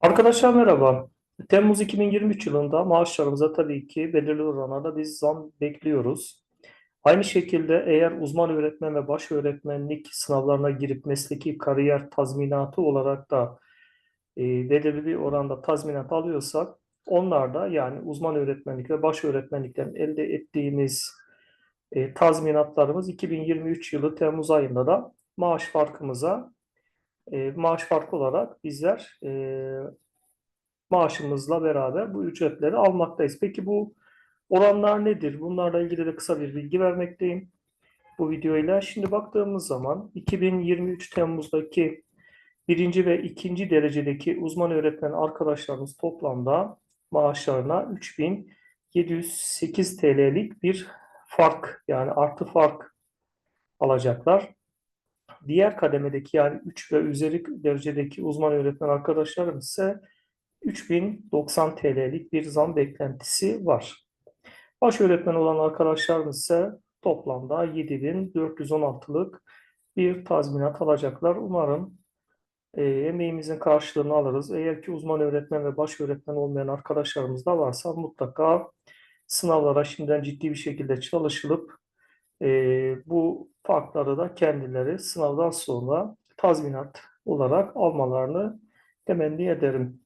Arkadaşlar merhaba. Temmuz 2023 yılında maaşlarımıza tabii ki belirli oranlarda biz zam bekliyoruz. Aynı şekilde eğer uzman öğretmen ve baş öğretmenlik sınavlarına girip mesleki kariyer tazminatı olarak da e, belirli bir oranda tazminat alıyorsak onlar da yani uzman öğretmenlik ve baş öğretmenlikten elde ettiğimiz e, tazminatlarımız 2023 yılı Temmuz ayında da maaş farkımıza e, maaş farkı olarak bizler e, maaşımızla beraber bu ücretleri almaktayız. Peki bu oranlar nedir? Bunlarla ilgili de kısa bir bilgi vermekteyim bu videoyla. Şimdi baktığımız zaman 2023 Temmuz'daki birinci ve ikinci derecedeki uzman öğretmen arkadaşlarımız toplamda maaşlarına 3708 TL'lik bir fark yani artı fark alacaklar. Diğer kademedeki yani 3 ve üzeri derecedeki uzman öğretmen arkadaşlarım ise 3090 TL'lik bir zam beklentisi var. Baş öğretmen olan arkadaşlarımız ise toplamda 7416'lık bir tazminat alacaklar. Umarım e, emeğimizin karşılığını alırız. Eğer ki uzman öğretmen ve baş öğretmen olmayan arkadaşlarımız da varsa mutlaka sınavlara şimdiden ciddi bir şekilde çalışılıp e, bu farkları da kendileri sınavdan sonra tazminat olarak almalarını temenni ederim.